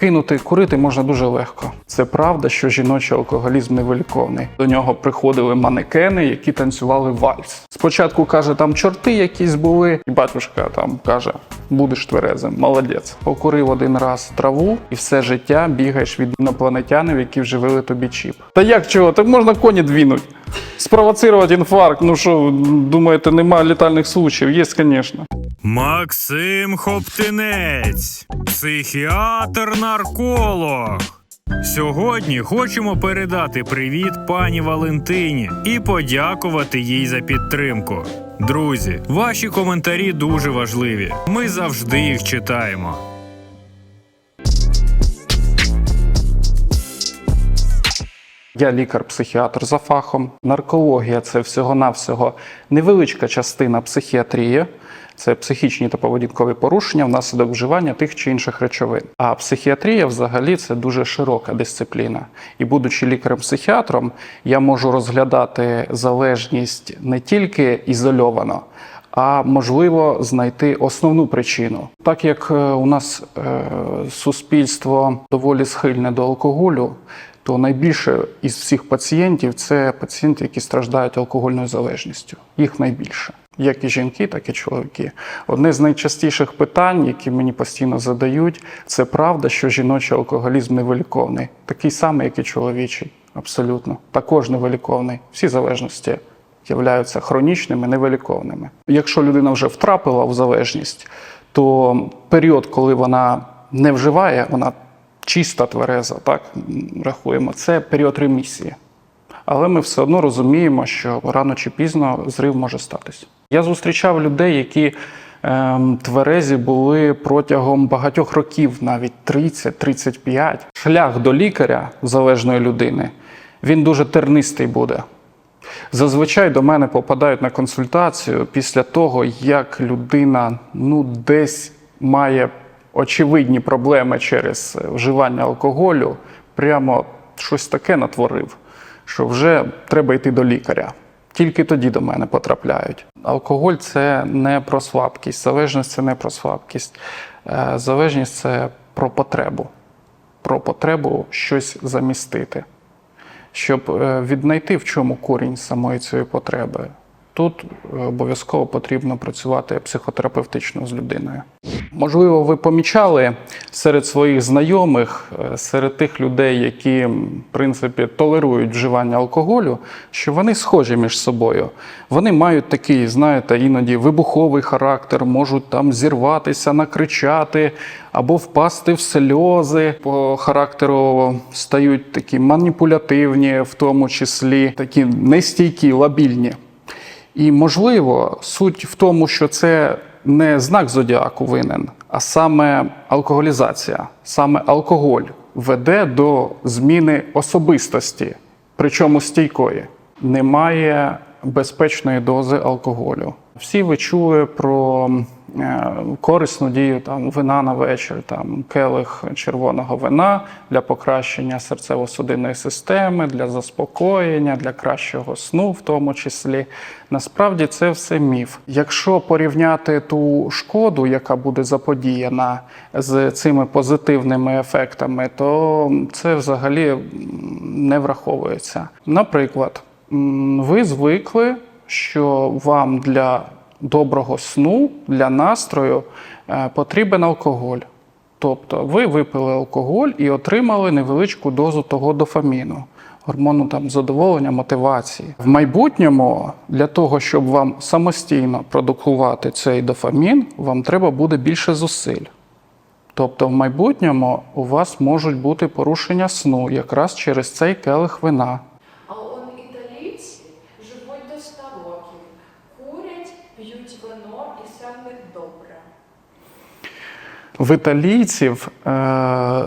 Кинути курити можна дуже легко. Це правда, що жіночий алкоголізм невиліковний. До нього приходили манекени, які танцювали вальс. Спочатку каже, там чорти якісь були, і батюшка там каже: будеш тверезим, молодець. Покурив один раз траву, і все життя бігаєш від інопланетянів, які вживили тобі чіп. Та як чого? Так можна коні двінуть. Спровоцировать інфаркт. Ну що, думаєте, немає літальних случаїв? Є, звісно. Максим Хоптинець, психіатр-нарколог. Сьогодні хочемо передати привіт пані Валентині і подякувати їй за підтримку. Друзі, ваші коментарі дуже важливі. Ми завжди їх читаємо. Я лікар-психіатр за фахом. Наркологія це всього-навсього невеличка частина психіатрії. Це психічні та поведінкові порушення внаслідок вживання тих чи інших речовин. А психіатрія взагалі це дуже широка дисципліна. І будучи лікарем-психіатром, я можу розглядати залежність не тільки ізольовано, а можливо знайти основну причину. Так як е, у нас е, суспільство доволі схильне до алкоголю, то найбільше із всіх пацієнтів це пацієнти, які страждають алкогольною залежністю. Їх найбільше. Як і жінки, так і чоловіки. Одне з найчастіших питань, які мені постійно задають, це правда, що жіночий алкоголізм невиліковний, такий самий, як і чоловічий. Абсолютно. Також невиліковний. Всі залежності являються хронічними, невиліковними. Якщо людина вже втрапила в залежність, то період, коли вона не вживає, вона чиста твереза, так рахуємо, це період ремісії. Але ми все одно розуміємо, що рано чи пізно зрив може статись. Я зустрічав людей, які ем, тверезі були протягом багатьох років, навіть 30-35. Шлях до лікаря залежної людини він дуже тернистий буде. Зазвичай до мене попадають на консультацію після того, як людина ну, десь має очевидні проблеми через вживання алкоголю, прямо щось таке натворив, що вже треба йти до лікаря. Тільки тоді до мене потрапляють. Алкоголь це не про слабкість, залежність це не про слабкість. Е, Залежність це про потребу, про потребу щось замістити щоб е, віднайти в чому корінь самої цієї потреби. Тут обов'язково потрібно працювати психотерапевтично з людиною. Можливо, ви помічали серед своїх знайомих, е, серед тих людей, які в принципі толерують вживання алкоголю, що вони схожі між собою. Вони мають такий, знаєте, іноді вибуховий характер, можуть там зірватися, накричати або впасти в сльози. По характеру стають такі маніпулятивні, в тому числі такі нестійкі, лабільні. І можливо, суть в тому, що це не знак зодіаку винен, а саме алкоголізація, саме алкоголь веде до зміни особистості, причому стійкої. Немає безпечної дози алкоголю. Всі ви чули про корисну дію там вина на вечір, там келих червоного вина для покращення серцево-судинної системи, для заспокоєння, для кращого сну, в тому числі. Насправді це все міф. Якщо порівняти ту шкоду, яка буде заподіяна з цими позитивними ефектами, то це взагалі не враховується. Наприклад, ви звикли, що вам для доброго сну, для настрою е, потрібен алкоголь. Тобто ви випили алкоголь і отримали невеличку дозу того дофаміну, гормону там задоволення, мотивації. В майбутньому для того, щоб вам самостійно продукувати цей дофамін, вам треба буде більше зусиль. Тобто, в майбутньому у вас можуть бути порушення сну якраз через цей келих вина. А он італійці живуть до 100 років, курять, п'ють вино і все в них добре. В італійців е,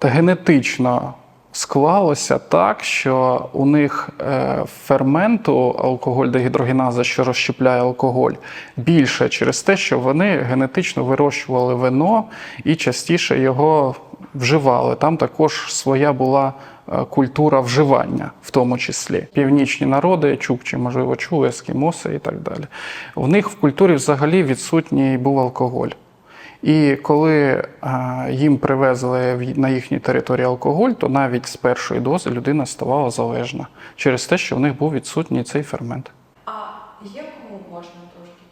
генетично склалося так, що у них е, ферменту алкоголь дегідрогеназа, що розщепляє алкоголь, більше через те, що вони генетично вирощували вино і частіше його вживали. Там також своя була е, культура вживання, в тому числі. Північні народи, чукчі, можливо, чули, ескімоси і так далі. У них в культурі взагалі відсутній був алкоголь. І коли їм привезли на їхній території алкоголь, то навіть з першої дози людина ставала залежна через те, що в них був відсутній цей фермент. А є кому можна трошки?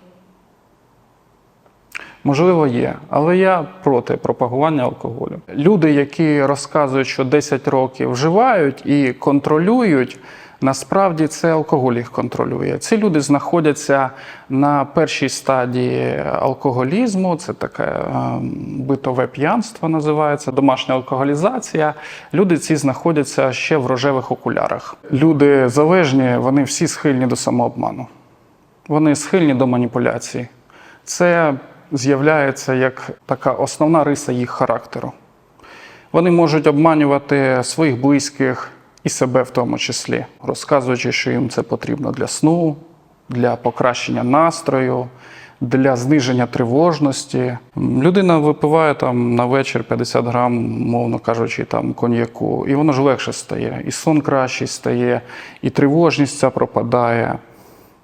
Можливо, є, але я проти пропагування алкоголю. Люди, які розказують, що 10 років вживають і контролюють, насправді це алкоголь їх контролює. Ці люди знаходяться на першій стадії алкоголізму, це таке е, битове п'янство називається, домашня алкоголізація. Люди ці знаходяться ще в рожевих окулярах. Люди залежні, вони всі схильні до самообману. Вони схильні до маніпуляцій. Це з'являється як така основна риса їх характеру. Вони можуть обманювати своїх близьких і себе в тому числі, розказуючи, що їм це потрібно для сну, для покращення настрою, для зниження тривожності. Людина випиває там на вечір 50 грам, мовно кажучи, там коньяку, і воно ж легше стає, і сон кращий стає, і тривожність ця пропадає.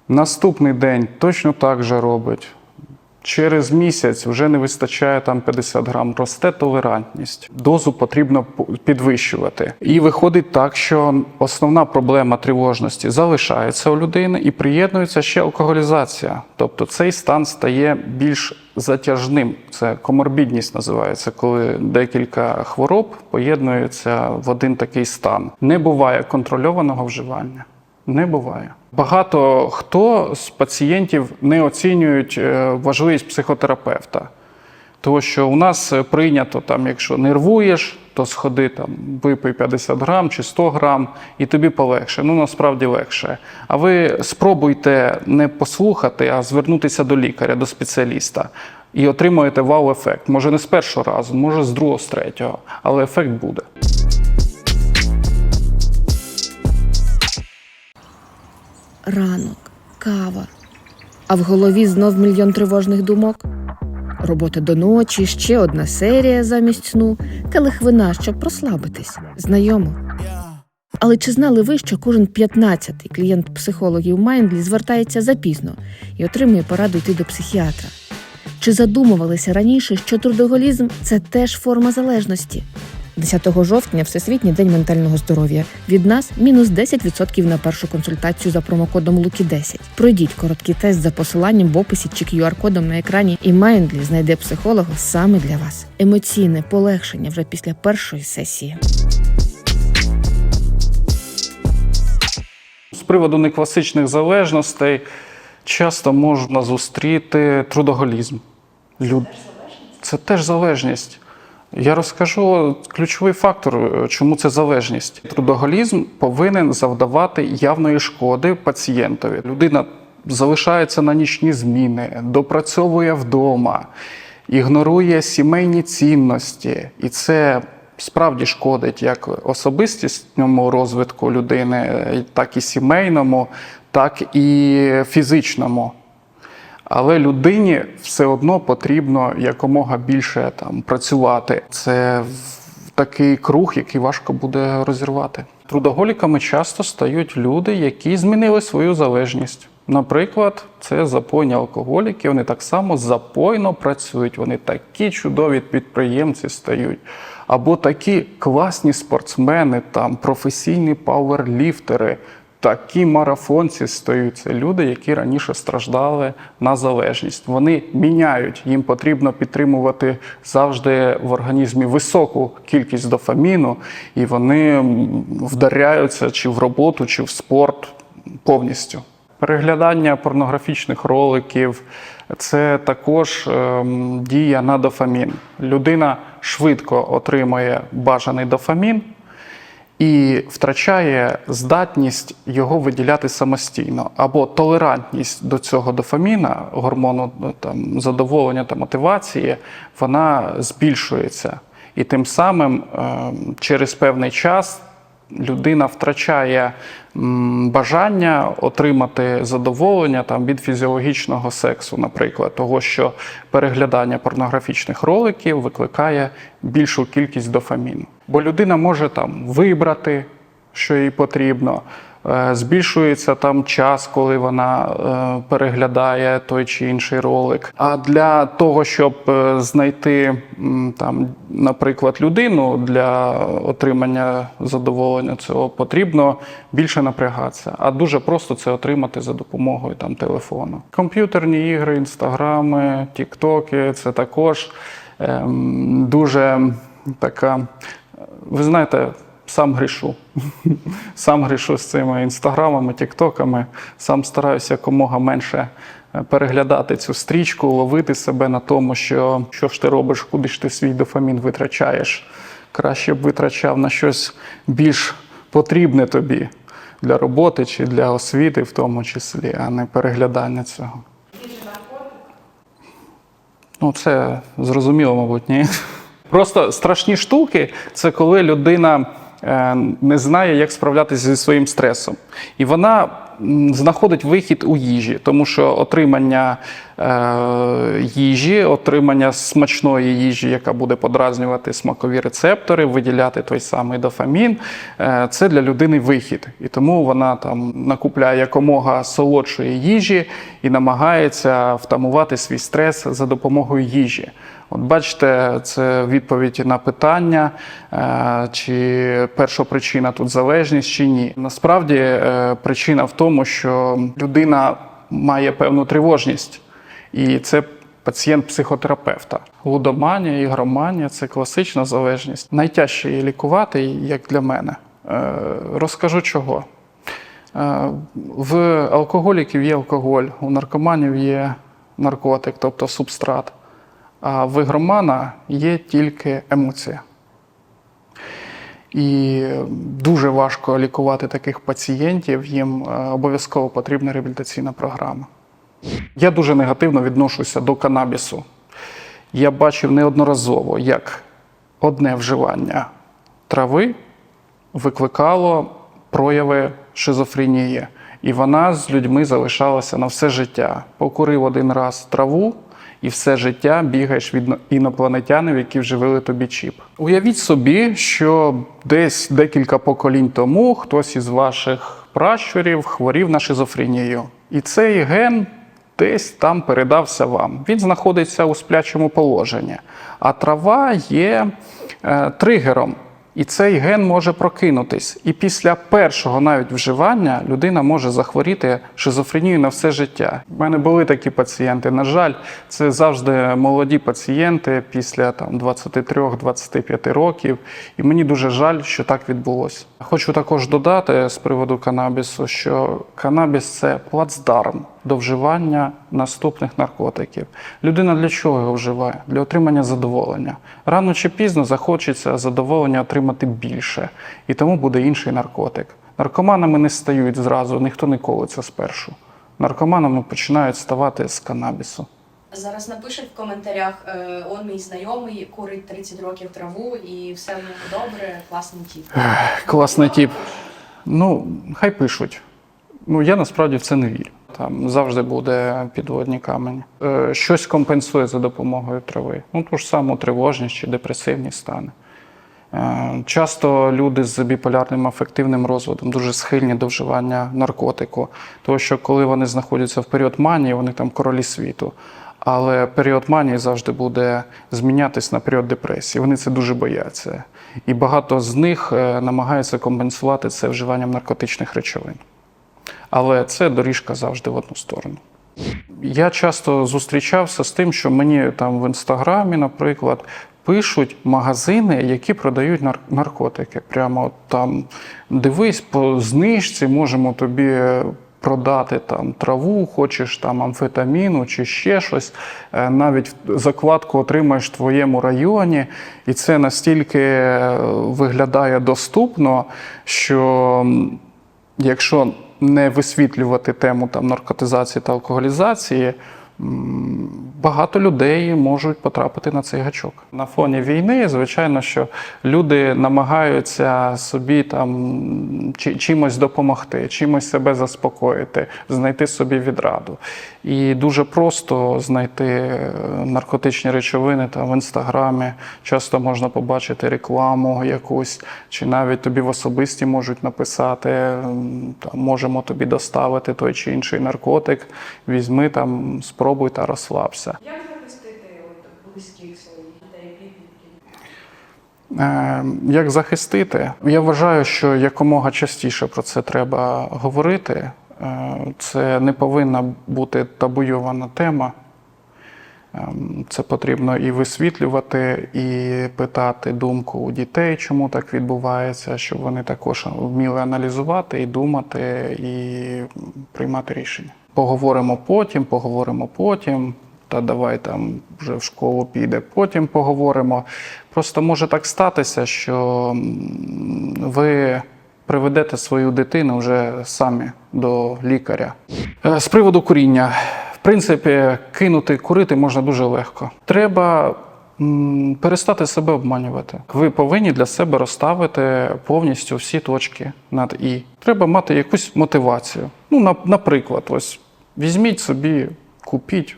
Наступний день точно так же робить. Через місяць вже не вистачає там 50 грам, росте толерантність. Дозу потрібно підвищувати. І виходить так, що основна проблема тривожності залишається у людини і приєднується ще алкоголізація. Тобто цей стан стає більш затяжним. Це коморбідність називається, коли декілька хвороб поєднуються в один такий стан. Не буває контрольованого вживання. Не буває. Багато хто з пацієнтів не оцінюють е, важливість психотерапевта. Тому що у нас е, прийнято, там, якщо нервуєш, то сходи там, випий 50 грам чи 100 грам, і тобі полегше. Ну насправді легше. А ви спробуйте не послухати, а звернутися до лікаря, до спеціаліста. І отримуєте вау-ефект. Може не з першого разу, може з другого, з третього, але ефект буде. Ранок, кава. А в голові знов мільйон тривожних думок. Робота до ночі, ще одна серія замість сну, келих вина, щоб прослабитись. Знайомо. Але чи знали ви, що кожен 15-й клієнт психологів Майндлі звертається запізно і отримує пораду йти до психіатра? Чи задумувалися раніше, що трудоголізм це теж форма залежності? 10 жовтня Всесвітній день ментального здоров'я. Від нас мінус 10% на першу консультацію за промокодом Лукі 10 Пройдіть короткий тест за посиланням в описі чи QR-кодом на екрані, і Майндлі знайде психолога саме для вас. Емоційне полегшення вже після першої сесії. З приводу некласичних залежностей часто можна зустріти трудоголізм. Люд... Це теж залежність. Я розкажу ключовий фактор, е, чому це залежність. Трудоголізм повинен завдавати явної шкоди пацієнтові. Людина залишається на нічні зміни, допрацьовує вдома, ігнорує сімейні цінності, і це справді шкодить як особистісному розвитку людини, е, так і сімейному, так і фізичному. Але людині все одно потрібно якомога більше там працювати. Це такий круг, який важко буде розірвати. Трудоголіками часто стають люди, які змінили свою залежність. Наприклад, це запойні алкоголіки. Вони так само запойно працюють. Вони такі чудові підприємці стають. Або такі класні спортсмени, там професійні пауерліфтери, такі марафонці стають. Це люди, які раніше страждали на залежність. Вони міняють. Їм потрібно підтримувати завжди в організмі високу кількість дофаміну, і вони вдаряються чи в роботу, чи в спорт повністю. Переглядання порнографічних роликів це також ем, дія на дофамін. Людина швидко отримує бажаний дофамін і втрачає здатність його виділяти самостійно, або толерантність до цього дофаміна, гормону ну, там, задоволення та мотивації, вона збільшується. І тим самим ем, через певний час людина втрачає бажання отримати задоволення там, від фізіологічного сексу, наприклад, того, що переглядання порнографічних роликів викликає більшу кількість дофаміну. Бо людина може там вибрати, що їй потрібно, збільшується там час, коли вона е, переглядає той чи інший ролик. А для того, щоб е, знайти там, наприклад, людину для отримання задоволення цього, потрібно більше напрягатися. А дуже просто це отримати за допомогою там телефону. Комп'ютерні ігри, інстаграми, тіктоки це також ем, дуже така. Ви знаєте, сам грішу. Сам грішу з цими інстаграмами, тіктоками. Сам стараюся якомога менше е, переглядати цю стрічку, ловити себе на тому, що що ж ти робиш, куди ж ти свій дофамін витрачаєш. Краще б витрачав на щось більш потрібне тобі для роботи чи для освіти, в тому числі, а не переглядання цього. Ну, це зрозуміло, мабуть, ні. Просто страшні штуки це коли людина не знає, як справлятися зі своїм стресом. І вона знаходить вихід у їжі, тому що отримання е, їжі, отримання смачної їжі, яка буде подразнювати смакові рецептори, виділяти той самий дофамін, е, це для людини вихід. І тому вона там накупляє якомога солодшої їжі і намагається втамувати свій стрес за допомогою їжі. От бачите, це відповідь на питання, е, чи перша причина тут залежність чи ні. Насправді е, причина в тому, що людина має певну тривожність, і це пацієнт психотерапевта. Лудоманія, ігроманія це класична залежність. Найтяжче її лікувати, як для мене. Е, Розкажу чого. В алкоголіків є алкоголь, у наркоманів є наркотик, тобто субстрат. А в ігромана є тільки емоція. І дуже важко лікувати таких пацієнтів, їм е, обов'язково потрібна реабілітаційна програма. Я дуже негативно відношуся до канабісу. Я бачив неодноразово, як одне вживання трави викликало прояви шизофренії. І вона з людьми залишалася на все життя. Покурив один раз траву, і все життя бігаєш від інопланетянів, які вживили тобі чіп. Уявіть собі, що десь декілька поколінь тому хтось із ваших пращурів хворів на шизофренію. І цей ген десь там передався вам. Він знаходиться у сплячому положенні. А трава є е, тригером. І цей ген може прокинутись. І після першого навіть вживання людина може захворіти шизофренією на все життя. У мене були такі пацієнти. На жаль, це завжди молоді пацієнти після там 23-25 років. І мені дуже жаль, що так відбулося. Хочу також додати з приводу канабісу, що канабіс це плацдарм до вживання наступних наркотиків. Людина для чого його вживає? Для отримання задоволення. Рано чи пізно захочеться задоволення отримати більше, і тому буде інший наркотик. Наркоманами не стають зразу, ніхто не колиться спершу. Наркоманами починають ставати з канабісу. Зараз напишуть в коментарях, е, он мій знайомий курить 30 років траву і все в нього добре, класний тіп. Класний тіп. Ну, хай пишуть. Ну, я насправді в це не вірю. Там завжди буде підводні камені. Е, щось компенсує за допомогою трави. Ну, ту ж саму тривожність чи депресивні стани. Е, часто люди з біполярним афективним розводом дуже схильні до вживання наркотику, тому що коли вони знаходяться в період манії, вони там королі світу. Але період манії завжди буде змінятись на період депресії. Вони це дуже бояться. І багато з них е, намагаються компенсувати це вживанням наркотичних речовин. Але це доріжка завжди в одну сторону. Я часто зустрічався з тим, що мені там в інстаграмі, наприклад, пишуть магазини, які продають нар- наркотики. Прямо там дивись, по знижці можемо тобі продати там траву, хочеш там амфетаміну чи ще щось. Е, Навіть закладку отримаєш в твоєму районі, і це настільки е, виглядає доступно, що якщо не висвітлювати тему там наркотизації та алкоголізації, багато людей можуть потрапити на цей гачок. На фоні війни, звичайно, що люди намагаються собі там чи- чимось допомогти, чимось себе заспокоїти, знайти собі відраду. І дуже просто знайти е, наркотичні речовини там в інстаграмі. Часто можна побачити рекламу якусь, чи навіть тобі в особисті можуть написати, там, можемо тобі доставити той чи інший наркотик. Візьми там, спробуй та розслабся. Як захистити близьких своїх дітей, підлітків? Е, Як захистити? Я вважаю, що якомога частіше про це треба говорити. Е, Це не повинна бути табуйована тема. Ем, Це потрібно і висвітлювати, і питати думку у дітей, чому так відбувається, щоб вони також вміли аналізувати і думати, і приймати рішення. Поговоримо потім, поговоримо потім. Та давай там вже в школу піде, потім поговоримо. Просто може так статися, що ви приведете свою дитину вже самі до лікаря. Е, З приводу куріння. В принципі, кинути курити можна дуже легко. Треба перестати себе обманювати. Ви повинні для себе розставити повністю всі точки над і. Треба мати якусь мотивацію. Ну, наприклад, ось візьміть собі, купіть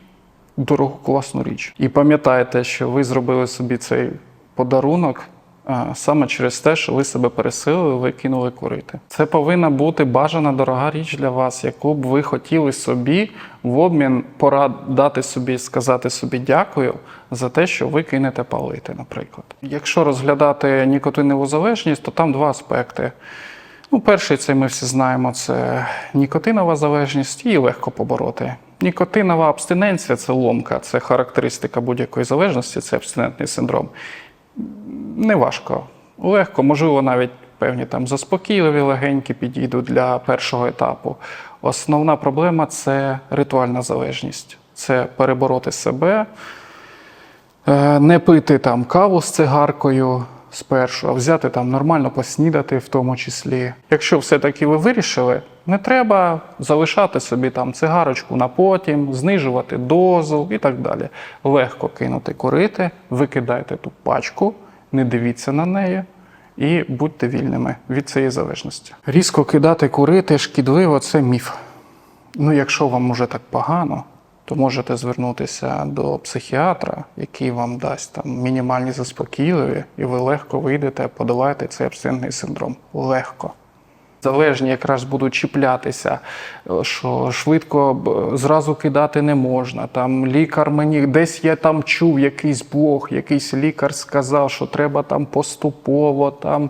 дорогу класну річ. І пам'ятайте, що ви зробили собі цей подарунок саме через те, що ви себе пересилили, ви кинули курити. Це повинна бути бажана дорога річ для вас, яку б ви хотіли собі в обмін порад дати собі, сказати собі дякую за те, що ви кинете палити, наприклад. Якщо розглядати нікотинову залежність, то там два аспекти. Ну, перший це ми всі знаємо, це нікотинова залежність, її легко побороти. Нікотинова абстиненція це ломка, це характеристика будь-якої залежності, це абстинентний синдром. Неважко, легко, можливо, навіть певні там заспокійливі легенькі підійдуть для першого етапу. Основна проблема це ритуальна залежність. Це перебороти себе, Е, не пити там каву з цигаркою спершу, а взяти там нормально поснідати в тому числі. Якщо все-таки ви вирішили, не треба залишати собі там цигарочку на потім, знижувати дозу і так далі. Легко кинути курити, викидайте ту пачку, не дивіться на неї. І будьте вільними від цієї залежності. Різко кидати курити шкідливо це міф. Ну, якщо вам уже так погано, то можете звернутися до психіатра, який вам дасть там мінімальні заспокійливі, і ви легко вийдете, подолаєте цей абстинентний синдром. Легко. Залежні якраз будуть чіплятися, що швидко зразу кидати не можна. Там лікар мені десь я там чув якийсь блог, якийсь лікар сказав, що треба там поступово там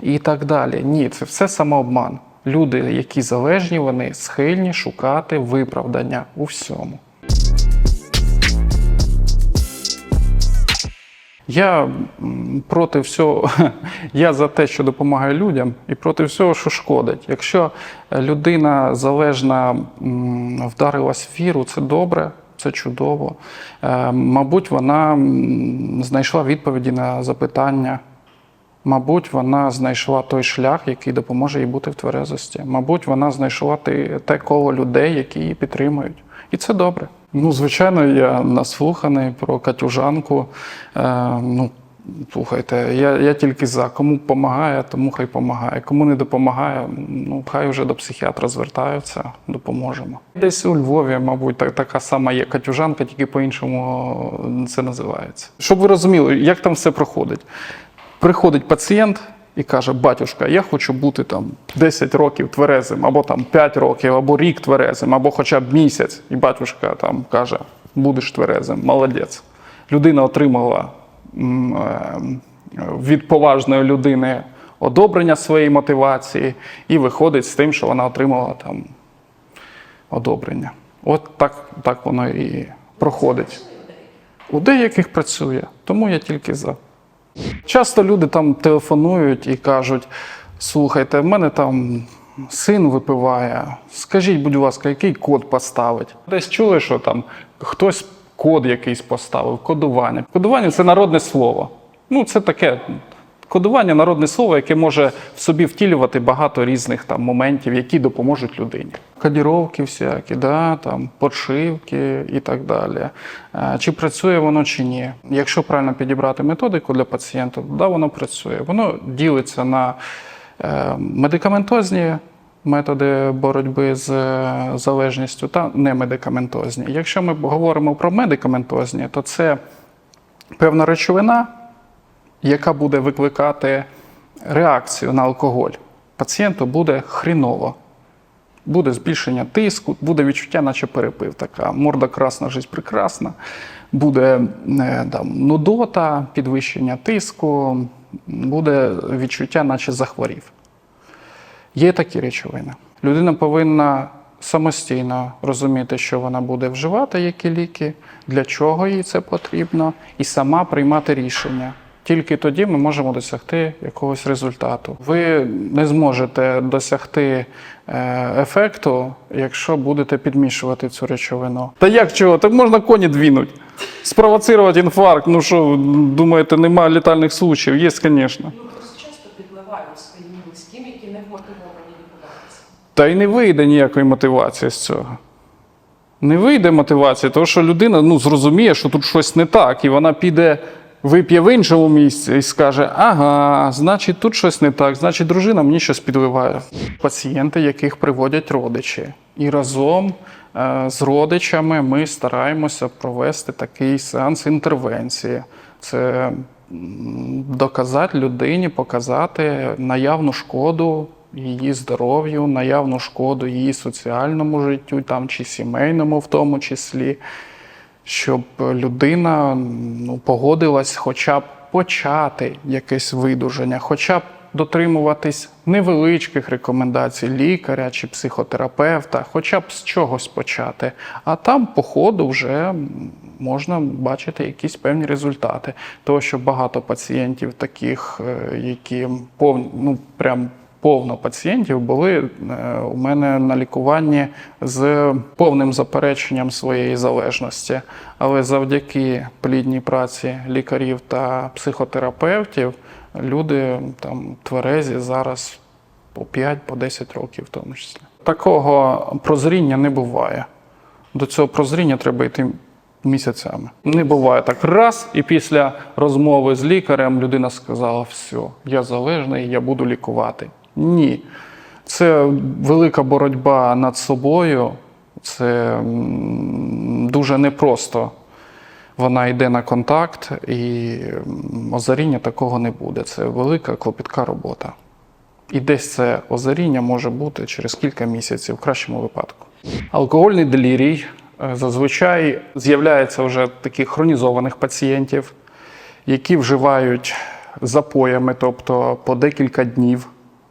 і так далі. Ні, це все самообман. Люди, які залежні, вони схильні шукати виправдання у всьому. Я проти всього, я за те, що допомагає людям, і проти всього, що шкодить. Якщо людина залежна вдарилась в віру, це добре, це чудово. Е, Мабуть, вона знайшла відповіді на запитання. Мабуть, вона знайшла той шлях, який допоможе їй бути в тверезості. Mабуть, вона знайшла те коло людей, які її підтримують. І це добре. Ну, звичайно, я наслуханий про катюжанку. Е, ну, слухайте, я, я тільки за. Кому допомагає, тому хай допомагає. Кому не допомагає, ну хай вже до психіатра звертаються, допоможемо. Десь у Львові, мабуть, так, така сама є катюжанка, тільки по-іншому це називається. Щоб ви розуміли, як там все проходить. Приходить пацієнт і каже: Батюшка, я хочу бути там 10 років тверезим, або там 5 років, або рік тверезим, або хоча б місяць. І батюшка там каже: будеш тверезим, молодець. Людина отримала е, від поважної людини одобрення своєї мотивації і виходить з тим, що вона отримала там одобрення. От так, так воно і проходить. У деяких працює, тому я тільки за. Часто люди там телефонують і кажуть: слухайте, в мене там син випиває. Скажіть, будь ласка, який код поставить? Десь чули, що там хтось код якийсь поставив, кодування. Кодування це народне слово. Ну, це таке Кодування народне слово, яке може в собі втілювати багато різних там моментів, які допоможуть людині. Кодіровки всякі, да, там, подшивки і так далі. Е, Чи працює воно чи ні? Якщо правильно підібрати методику для пацієнта, да, воно працює. Воно ділиться на е, медикаментозні методи боротьби з е, залежністю та немедикаментозні. Якщо ми говоримо про медикаментозні, то це певна речовина, яка буде викликати реакцію на алкоголь. Пацієнту буде хріново. Буде збільшення тиску, буде відчуття, наче перепив. Така морда красна, життя прекрасна. Буде е, там, нудота, підвищення тиску, буде відчуття, наче захворів. Є такі речовини. Людина повинна самостійно розуміти, що вона буде вживати, які ліки, для чого їй це потрібно, і сама приймати рішення. Тільки тоді ми можемо досягти якогось результату. Ви не зможете досягти е, ефекту, якщо будете підмішувати цю речовину. Та як чого? Так можна коні двінуть. Спровоцирувати інфаркт. Ну що, думаєте, немає літальних случаїв? Є, звісно. Ну, просто часто підливають своїм близьким, які не вмотивовані лікуватися. Та й не вийде ніякої мотивації з цього. Не вийде мотивація, тому що людина ну, зрозуміє, що тут щось не так, і вона піде, вип'є в іншому місці і скаже: ага, значить, тут щось не так, значить, дружина мені щось підливає. Пацієнти, яких приводять родичі. І разом е, з родичами ми стараємося провести такий сеанс інтервенції. Це доказати людині, показати наявну шкоду її здоров'ю, наявну шкоду її соціальному життю, там чи сімейному, в тому числі, щоб людина ну, погодилась хоча б почати якесь видуження, хоча б дотримуватись невеличких рекомендацій лікаря чи психотерапевта, хоча б з чогось почати. А там, по ходу, вже можна бачити якісь певні результати. Того, що багато пацієнтів, таких, е, які повні, ну прям повно пацієнтів були е, у мене на лікуванні з повним запереченням своєї залежності. Але завдяки плідній праці лікарів та психотерапевтів люди там тверезі зараз по 5 по 10 років, в тому числі. Такого прозріння не буває. До цього прозріння треба йти місяцями. Не буває так раз, і після розмови з лікарем людина сказала: все, я залежний, я буду лікувати. Ні. Це велика боротьба над собою, це дуже непросто. Вона йде на контакт, і озаріння такого не буде. Це велика клопітка робота. І десь це озаріння може бути через кілька місяців, в кращому випадку. Алкогольний делірій е, зазвичай з'являється вже таких хронізованих пацієнтів, які вживають запоями, тобто по декілька днів,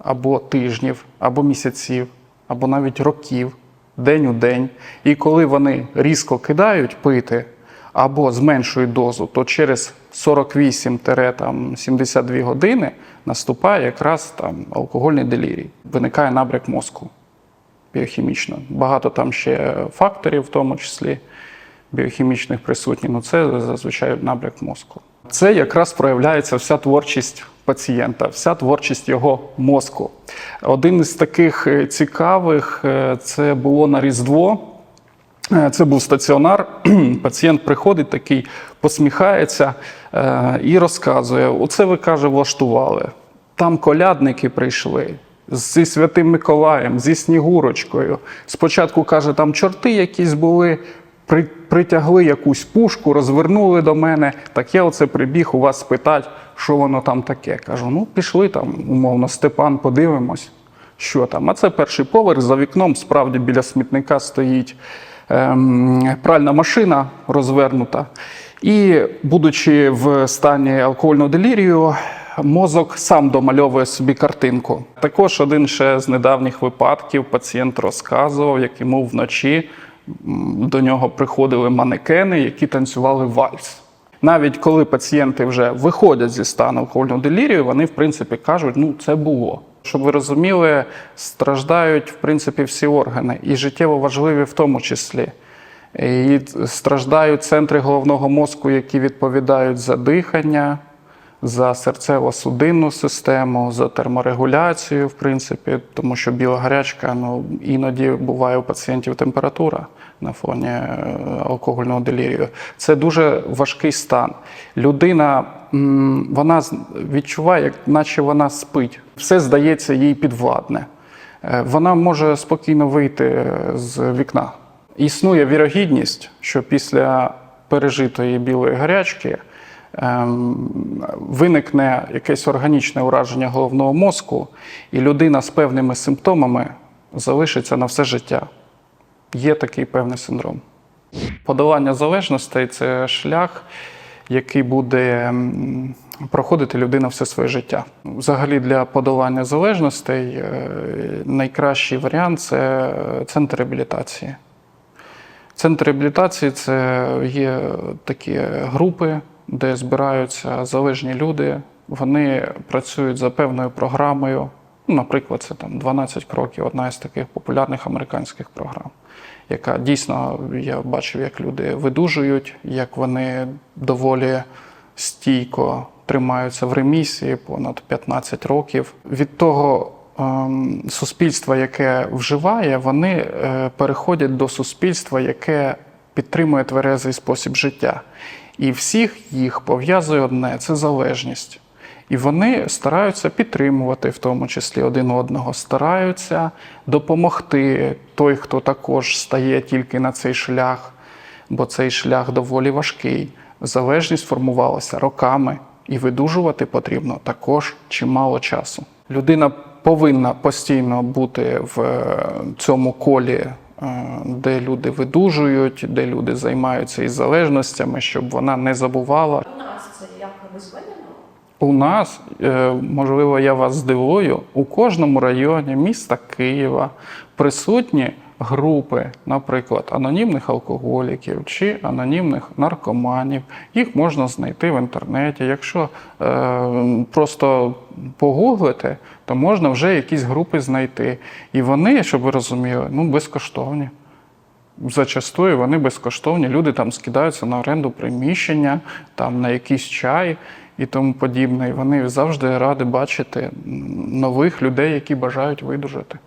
або тижнів, або місяців, або навіть років, день у день. І коли вони різко кидають пити або зменшують дозу, то через 48-72 години наступає якраз там алкогольний делірій. Виникає набряк мозку біохімічно. Багато там ще факторів, в тому числі біохімічних присутні, ну це зазвичай набряк мозку. Це якраз проявляється вся творчість пацієнта, вся творчість його мозку. Один із таких е, цікавих е, це було на Різдво. Е, Це був стаціонар. Пацієнт приходить такий, посміхається і розказує: оце ви каже, влаштували. Там колядники прийшли зі Святим Миколаєм, зі Снігурочкою. Спочатку каже, там чорти якісь були, притягли якусь пушку, розвернули до мене. Так я оце прибіг у вас спитати, що воно там таке. Кажу, ну пішли там, умовно, Степан, подивимось, що там. А це перший поверх, за вікном, справді біля смітника стоїть ем, пральна машина розвернута. І, будучи в стані алкогольного делірію, мозок сам домальовує собі картинку. Також один ще з недавніх випадків пацієнт розказував, як йому вночі до нього приходили манекени, які танцювали вальс. Навіть коли пацієнти вже виходять зі стану алкогольного делірію, вони в принципі кажуть, ну це було. Щоб ви розуміли, страждають в принципі всі органи, і життєво важливі в тому числі. І страждають центри головного мозку, які відповідають за дихання, за серцево-судинну систему, за терморегуляцію, в принципі, тому що біла гарячка ну, іноді буває у пацієнтів температура на фоні е, алкогольного делірію. Це дуже важкий стан. Людина вона відчуває, як наче вона спить. Все здається їй підвладне. Е, Вона може спокійно вийти е, з вікна. Існує вірогідність, що після пережитої білої гарячки виникне якесь органічне ураження головного мозку, і людина з певними симптомами залишиться на все життя. Є такий певний синдром. Подолання залежностей це шлях, який буде проходити людина все своє життя. Взагалі для подолання залежностей е, найкращий варіант це центр реабілітації. Центр реабілітації це є такі групи, де збираються залежні люди. Вони працюють за певною програмою. Наприклад, це там 12 кроків, одна із таких популярних американських програм, яка дійсно я бачив, як люди видужують, як вони доволі стійко тримаються в ремісії понад 15 років. Від того ем, суспільства, яке вживає, вони е, переходять до суспільства, яке підтримує тверезий спосіб життя. І всіх їх пов'язує одне це залежність. І вони стараються підтримувати, в тому числі один одного, стараються допомогти той, хто також стає тільки на цей шлях, бо цей шлях доволі важкий. Залежність формувалася роками, і видужувати потрібно також чимало часу. Людина повинна постійно бути в е, цьому колі, де люди видужують, де люди займаються із залежностями, щоб вона не забувала У нас це як визволено? у нас, е, можливо, я вас здивую, у кожному районі міста Києва присутні групи, наприклад, анонімних алкоголіків чи анонімних наркоманів. Їх можна знайти в інтернеті. Якщо е, просто погуглити, то можна вже якісь групи знайти. І вони, щоб ви розуміли, ну безкоштовні. Зачастую вони безкоштовні. Люди там скидаються на оренду приміщення, там на якийсь чай і тому подібне. І вони завжди раді бачити нових людей, які бажають видужати.